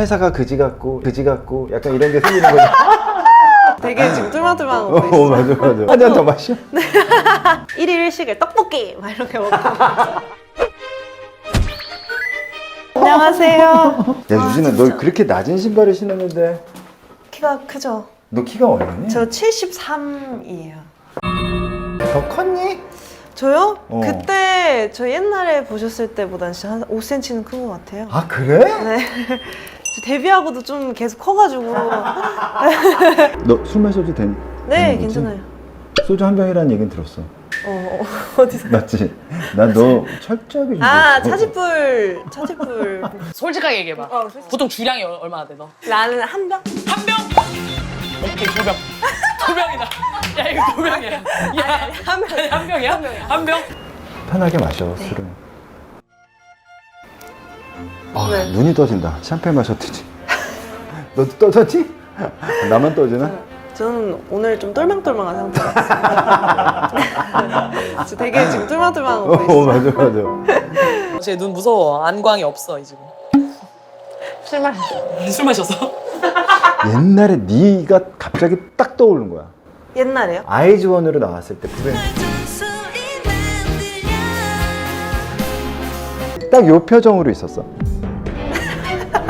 회사가 그지 같고 그지 같고 약간 이런 게 생기는 거죠. 되게 지금 어, 거 있어. 맞아 맞아. 한 잔 더 마셔. 1일 1식을 떡볶이 막 이렇게 먹고. 안녕하세요. 야 유진아 너 그렇게 낮은 신발을 신었는데 키가 크죠? 너 키가 얼마니? 저 73이에요. 더 컸니? 저요? 어. 그때 저 옛날에 보셨을 때보단 진짜 한 5cm는 큰 것 같아요. 아 그래? 네. 저 데뷔하고도 좀 계속 커가지고. 너 술 마셔도 된? 네, 되는 거지? 괜찮아요. 소주 한 병이라는 얘기는 들었어. 어, 어, 어디서? 맞지? 난 너 철저하게 좀. 아, 더- 차지뿔, 차지뿔. 솔직하게 얘기해봐. 어, 솔직히. 보통 주량이 얼- 얼마나 돼, 너? 나는 한 병? 한 병? 오케이, 두 병. 두 병이다. 야, 이거 두 병이야. 야, 한 병. 한 병이야? 한 병? 편하게 마셔 술을. 아 네. 눈이 떠진다. 샴페인 마셨더니. 너도 떠졌지? 나만 떠지나? 저는 오늘 좀 똘망똘망한 상태였어요. 저 되게 지금 똘망똘망한 거어 보이시죠? 맞아 맞아. 쟤눈 무서워. 안광이 없어, 이 지금. 술 마셨어. 술 마셔서? 옛날에 네가 갑자기 딱 떠오른 거야. 옛날에요? 아이즈원으로 나왔을 때 부른 딱요 표정으로 있었어.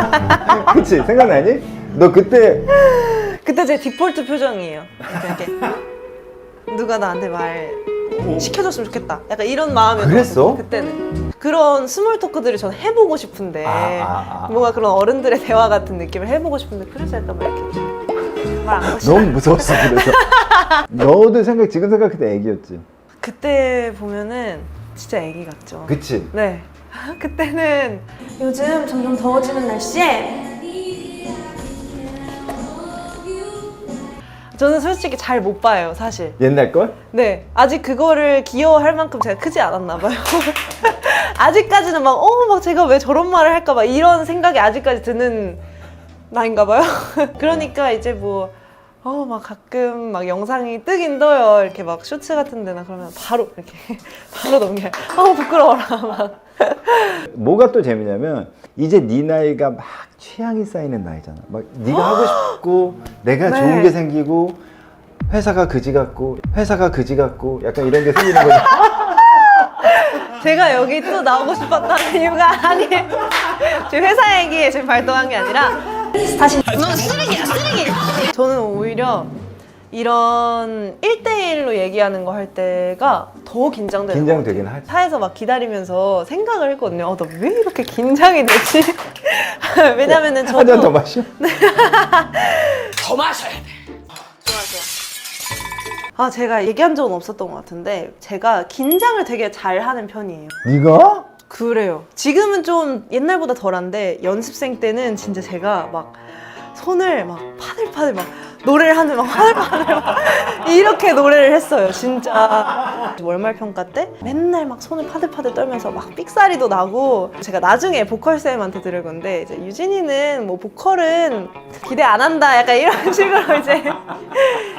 그치 생각나니? 너 그때 그때 제 디폴트 표정이에요. 이렇게, 이렇게. 누가 나한테 말 시켜줬으면 좋겠다. 약간 이런 마음이었어요. 그랬어? 그때는. 그런 스몰 토크들을 저는 해보고 싶은데 아, 아, 아. 뭔가 그런 어른들의 대화 같은 느낌을 해보고 싶은데 그래서 약간 막 이렇게 말안 하고 너무 무서웠어 그래서 너도 생각 지금 생각해도 애기였지. 그때 보면은 진짜 애기 같죠. 그치? 네. 그때는 요즘 점점 더워지는 날씨에 저는 솔직히 잘 못 봐요, 사실. 옛날 걸? 네. 아직 그거를 귀여워할 만큼 제가 크지 않았나 봐요. 아직까지는 막, 어, 막 제가 왜 저런 말을 할까 봐 이런 생각이 아직까지 드는 나인가 봐요. 그러니까 이제 뭐, 어, 막 가끔 막 영상이 뜨긴 떠요. 이렇게 막 쇼츠 같은 데나 그러면 바로 이렇게, 바로 넘겨요. 어, 부끄러워라. 막. 뭐가 또 재미냐면 이제 네 나이가 막 취향이 쌓이는 나이잖아. 막 네가 하고 싶고 내가 네. 좋은 게 생기고 회사가 그지 같고 회사가 그지 같고 약간 이런 게 생기는 거죠. 제가 여기 또 나오고 싶었던 이유가 아니에요. 지금 회사 얘기에 지금 발동한 게 아니라 다시 너 쓰레기야 쓰레기. 저는 오히려 이런 1대1로 얘기하는 거 할 때가 더 긴장되는 긴장되긴. 하지. 차에서 막 기다리면서 생각을 했거든요. 어, 나 왜 이렇게 긴장이 되지? 왜냐면은 한잔더 저도 마셔. 더 마셔야 돼. 아 제가 얘기한 적은 없었던 것 같은데 제가 긴장을 되게 잘하는 편이에요. 네가? 그래요. 지금은 좀 옛날보다 덜한데 연습생 때는 진짜 제가 막 손을 막 파들파들 막 노래를 하는 막 파들파들 막 이렇게 노래를 했어요. 진짜 월말 평가 때 맨날 막 손을 파들파들 떨면서 막 삑사리도 나고 제가 나중에 보컬 쌤한테 들을 건데 이제 유진이는 뭐 보컬은 기대 안 한다 약간 이런 식으로 이제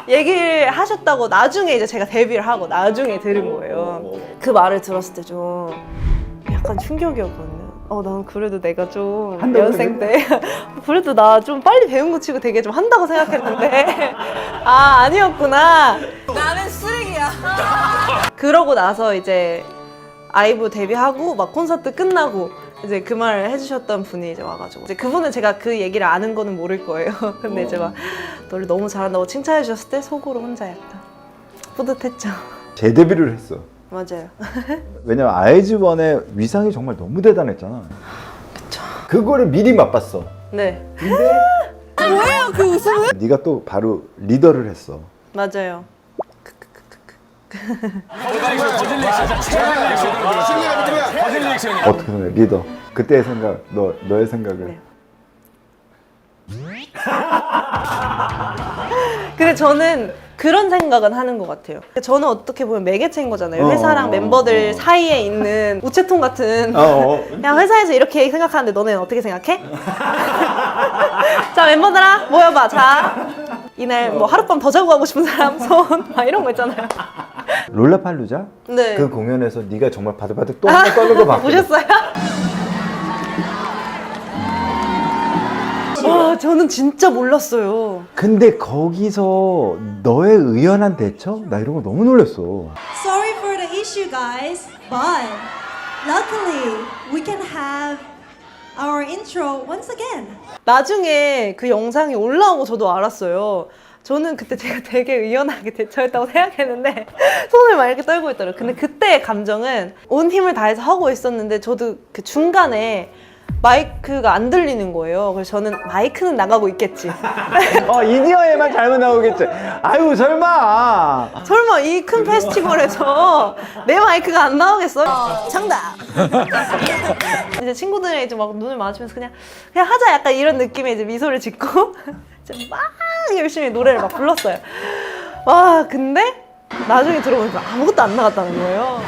얘기를 하셨다고 나중에 이제 제가 데뷔를 하고 나중에 들은 거예요. 그 말을 들었을 때좀 약간 충격이었거든요. 어, 난 그래도 내가 좀 한다고 연생 때 그래도 나 좀 빨리 배운 거 치고 되게 좀 한다고 생각했는데 아 아니었구나. 나는 쓰레기야. 그러고 나서 이제 아이브 데뷔하고 막 콘서트 끝나고 이제 그 말을 해주셨던 분이 이제 와가지고 이제 그분은 제가 그 얘기를 아는 거는 모를 거예요. 근데 이제 막 너를 너무 잘한다고 칭찬해 주셨을 때 속으로 혼자 약간 뿌듯했죠. 재데뷔를 했어. 맞아요. 왜냐면 아이즈원의 위상이 정말 너무 대단했잖아. 그쵸. 그거를 미리 맛봤어. 네. 근데 뭐예요 그 웃음은? 네가 또 바로 리더를 했어. 맞아요. 어떻게 생각해? 리더. 그때의 생각, 너 너의 생각을. 네. 근데 저는 그런 생각은 하는 것 같아요. 저는 어떻게 보면 매개체인 거잖아요. 어, 회사랑 어, 멤버들 어. 사이에 있는 우체통 같은. 어, 어. 야 회사에서 이렇게 생각하는데 너네는 어떻게 생각해? 자 멤버들아 모여봐. 자 이날 뭐 하룻밤 더 자고 가고 싶은 사람 손. 막 이런 거 있잖아요. 롤라팔루자? 네. 그 공연에서 네가 정말 바들바들 한번 떠는 거 봤거든. 보셨어요? 저는 진짜 몰랐어요. 근데 거기서 너의 의연한 대처? 나 이런 거 너무 놀랐어. Sorry for the issue, guys, but luckily we can have our intro once again. 나중에 그 영상이 올라오고 저도 알았어요. 저는 그때 제가 되게 의연하게 대처했다고 생각했는데 손을 막 이렇게 떨고 있더라고요. 근데 그때의 감정은 온 힘을 다해서 하고 있었는데 저도 그 중간에 마이크가 안 들리는 거예요. 그래서 저는 마이크는 나가고 있겠지. 어, 이디어에만 잘못 나오겠지. 아유, 설마. 설마 이 큰 페스티벌에서 내 마이크가 안 나오겠어요? 정답. 이제 친구들이랑 이제 막 눈을 마주치면서 그냥 그냥 하자 약간 이런 느낌의 이제 미소를 짓고 이제 막 열심히 노래를 막 불렀어요. 와 근데 나중에 들어보니까 아무것도 안 나갔다는 거예요.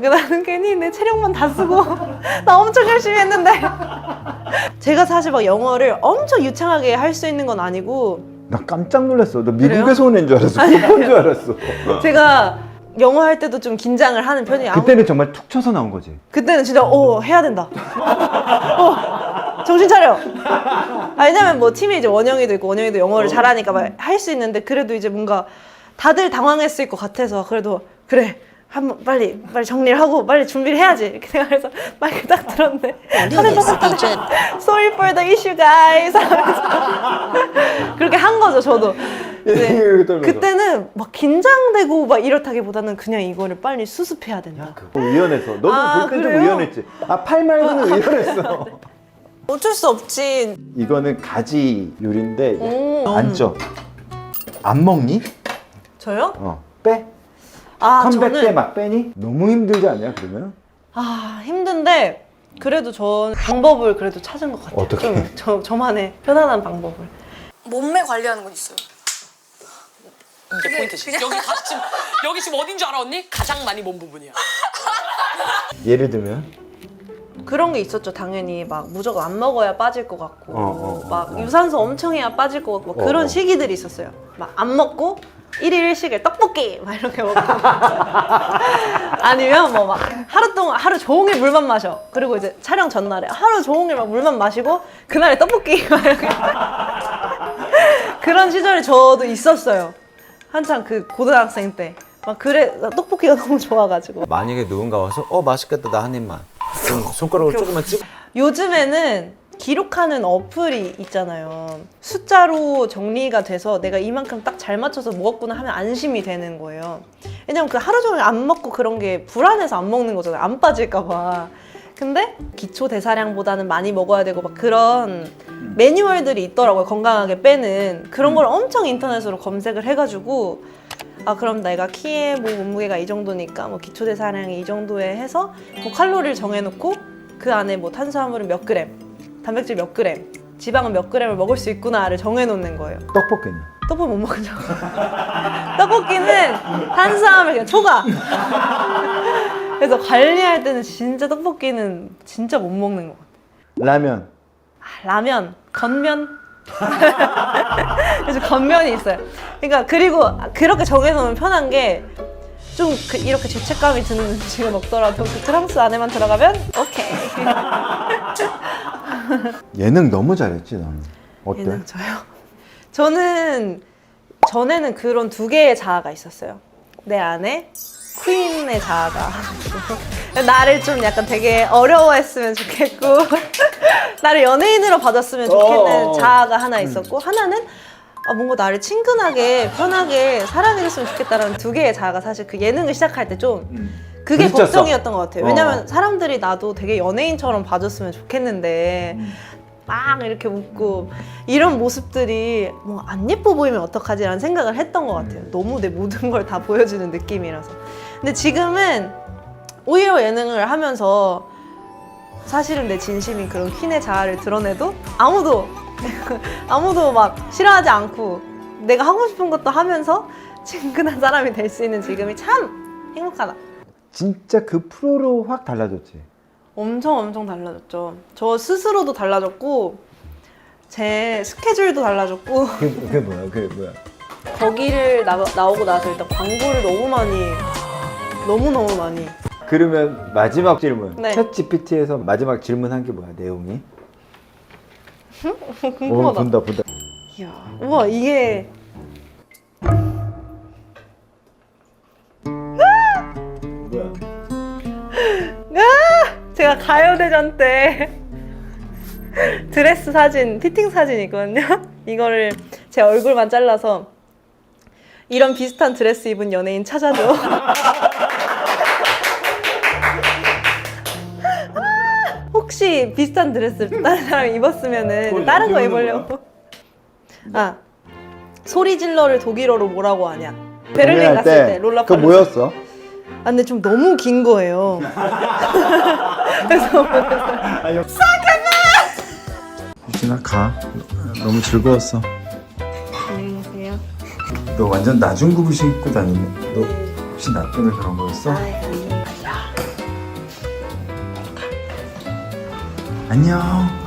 나는 괜히 내 체력만 다 쓰고 나 엄청 열심히 했는데 제가 사실 막 영어를 엄청 유창하게 할 수 있는 건 아니고 나 깜짝 놀랐어. 너 미국에서 온 애인 줄 알았어. 국본 줄 알았어. 제가 영어 할 때도 좀 긴장을 하는 편이에요. 아무- 그때는 정말 툭 쳐서 나온 거지. 그때는 진짜 어 해야 된다. 어 정신 차려. 아, 왜냐면 뭐 팀에 이제 원영이도 있고 원영이도 영어를 잘하니까 막 할 수 있는데 그래도 이제 뭔가 다들 당황했을 것 같아서 그래도 그래 한번 빨리 빨리 정리를 하고 빨리 준비를 해야지 이렇게 생각해서 마이크 딱 들었는데 하늘 바삭바삭 Sorry for the issue guys 하면서 그렇게 한 거죠 저도. 네. 이렇게 떨면서. 그때는 막 긴장되고 막 이렇다기보다는 그냥 이거를 빨리 수습해야 된다. 어, 의연했어. 너도 아, 볼땐좀 그래요? 의연했지. 아, 팔 말고는 의연했어. 어쩔 수 없지. 이거는 가지 요리인데 오. 안 쪄. 안 먹니? 저요? 어. 빼. 아 컴백 때 저는 막 빼니? 너무 힘들지 않냐 그러면? 아 힘든데 그래도 전 방법을 그래도 찾은 것 같아요. 어떻게? 좀 저, 저만의 편안한 방법을. 몸매 관리하는 건 있어요. 이게 포인트지. 여기 가, 지금 여기 지금 어딘 줄 알아 언니? 가장 많이 몸 부분이야. 예를 들면 그런 게 있었죠 당연히 막 무조건 안 먹어야 빠질 것 같고 어, 어, 어, 막 어. 유산소 엄청 해야 빠질 것 같고 막 어, 그런 어. 시기들이 있었어요 막 안 먹고 일일일식을 떡볶이 막 이렇게 먹고. 아니면 뭐 막 하루 동안 하루 종일 물만 마셔. 그리고 이제 촬영 전날에 하루 종일 막 물만 마시고 그날에 떡볶이 막 이렇게. 그런 시절이 저도 있었어요. 한창 그 고등학생 때. 막 그래 나 떡볶이가 너무 좋아가지고. 만약에 누군가 와서 어 맛있겠다 나 한 입만. 그럼 손가락으로 조금만 찍 요즘에는 기록하는 어플이 있잖아요. 숫자로 정리가 돼서 내가 이만큼 딱 잘 맞춰서 먹었구나 하면 안심이 되는 거예요. 왜냐면 그 하루 종일 안 먹고 그런 게 불안해서 안 먹는 거잖아요. 안 빠질까봐. 근데 기초 대사량보다는 많이 먹어야 되고 막 그런 매뉴얼들이 있더라고요. 건강하게 빼는 그런 걸 엄청 인터넷으로 검색을 해가지고 아 그럼 내가 키에 뭐 몸무게가 이 정도니까 뭐 기초 대사량이 이 정도에 해서 뭐 칼로리를 정해놓고 그 안에 뭐 탄수화물은 몇 그램, 단백질 몇 그램, 지방은 몇 그램을 먹을 수 있구나를 정해놓는 거예요. 떡볶이는 떡볶이 못 먹죠. 떡볶이는 탄수화물 그냥 초과. 그래서 관리할 때는 진짜 떡볶이는 진짜 못 먹는 것 같아요. 라면 아, 라면, 건면. 그래서 건면이 있어요. 그러니까 그리고 그렇게 정해놓으면 편한 게 좀 이렇게 죄책감이 드는 음식을 먹더라도 그 프랑스 안에만 들어가면 오케이. 예능 너무 잘했지 너는. 어때? 얘는 저요. 저는 전에는 그런 두 개의 자아가 있었어요. 내 안에 퀸의 자아가 나를 좀 약간 되게 어려워했으면 좋겠고 나를 연예인으로 봐줬으면 좋겠는 어. 자아가 하나 있었고 하나는 아, 뭔가 나를 친근하게 편하게 사랑해줬으면 좋겠다라는 두 개의 자아가 사실 그 예능을 시작할 때좀 그게. 걱정이었던 것 같아요. 왜냐면 어. 사람들이 나도 되게 연예인처럼 봐줬으면 좋겠는데 막 이렇게 웃고 이런 모습들이 뭐 안 예뻐 보이면 어떡하지라는 생각을 했던 것 같아요. 너무 내 모든 걸 다 보여주는 느낌이라서. 근데 지금은 오히려 예능을 하면서 사실은 내 진심인 그런 퀸의 자아를 드러내도 아무도 아무도 막 싫어하지 않고 내가 하고 싶은 것도 하면서 친근한 사람이 될 수 있는 지금이 참 행복하다. 진짜 그 프로로 확 달라졌지. 엄청 엄청 달라졌죠. 저 스스로도 달라졌고 제 스케줄도 달라졌고 그게, 그게 뭐야? 그게 뭐야? 거기를 나, 나오고 나서 일단 광고를 너무 많이 너무 너무 많이 그러면 마지막 질문. 네. 챗 GPT에서 마지막 질문한 게 뭐야? 내용이? 오 궁금하다. 본다 본다. 이야, 우와 이게 뭐야? 아! 제가 가요대전 때 드레스 사진, 피팅 사진 있거든요. 이거를 제 얼굴만 잘라서 이런 비슷한 드레스 입은 연예인 찾아줘. 혹시 비슷한 드레스 다른 사람이 입었으면은 그걸 다른 거 입으려고. 아 소리 질러를 독일어로 뭐라고 하냐? 베를린 갔을 때 롤라 그 팔루자. 뭐였어? 아 근데 좀 너무 긴 거예요. 그래서 유진아 가. 너무 즐거웠어. 안녕히 계세요. 너 완전 나중구부 신고 다니네. 너 혹시 나 때문에 그런 거였어? 안녕.